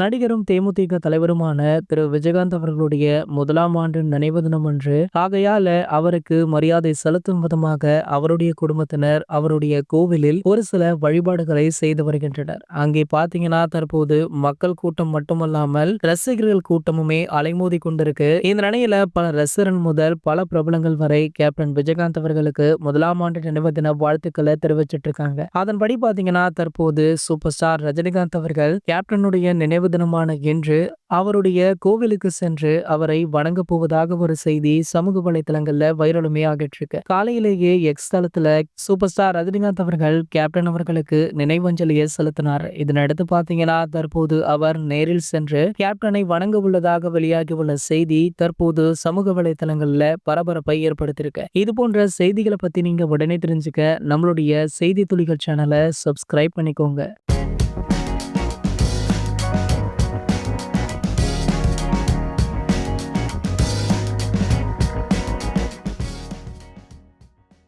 நடிகரும் தேமுதிக தலைவருமான திரு. விஜயகாந்த் அவர்களுடைய முதலாம் ஆண்டு நினைவு தினம் அன்று ஆகையால அவருக்கு மரியாதை செலுத்தும் விதமாக அவருடைய குடும்பத்தினர் அவருடைய கோவிலில் ஒரு சில வழிபாடுகளை செய்து வருகின்றனர். அங்கே பாத்தீங்கன்னா தற்போது மக்கள் கூட்டம் மட்டுமல்லாமல் ரசிகர்கள் கூட்டமுமே அலைமோதி கொண்டிருக்கு. இந்த நிலையில பல ரசிகரன் முதல் பல பிரபலங்கள் வரை கேப்டன் விஜயகாந்த் அவர்களுக்கு முதலாம் ஆண்டு நினைவு தின வாழ்த்துக்களை தெரிவிச்சிட்டு இருக்காங்க. அதன்படி பாத்தீங்கன்னா தற்போது சூப்பர் ஸ்டார் ரஜினிகாந்த் அவர்கள் கேப்டனுடைய நினைவு தினமான இன்று அவருடைய கோவிலுக்கு சென்று அவரை வணங்க போவதாக ஒரு செய்தி சமூக வலைதளங்கள்ல வைரலுமே ஆகிட்டு இருக்கு காலையிலேயே எக்ஸ் தளத்துல சூப்பர் ஸ்டார் ரஜினிகாந்த் அவர்கள் கேப்டன் அவர்களுக்கு நினைவஞ்சலியை செலுத்தினார். இதனடுத்து பாத்தீங்கன்னா தற்போது அவர் நேரில் சென்று கேப்டனை வணங்க உள்ளதாக வெளியாகியுள்ள செய்தி தற்போது சமூக வலைதளங்கள்ல பரபரப்பை ஏற்படுத்தியிருக்கு. இது போன்ற செய்திகளை பத்தி நீங்க உடனே தெரிஞ்சுக்க நம்மளுடைய செய்தி துளிகள் சேனலை சப்ஸ்கிரைப் பண்ணிக்கோங்க.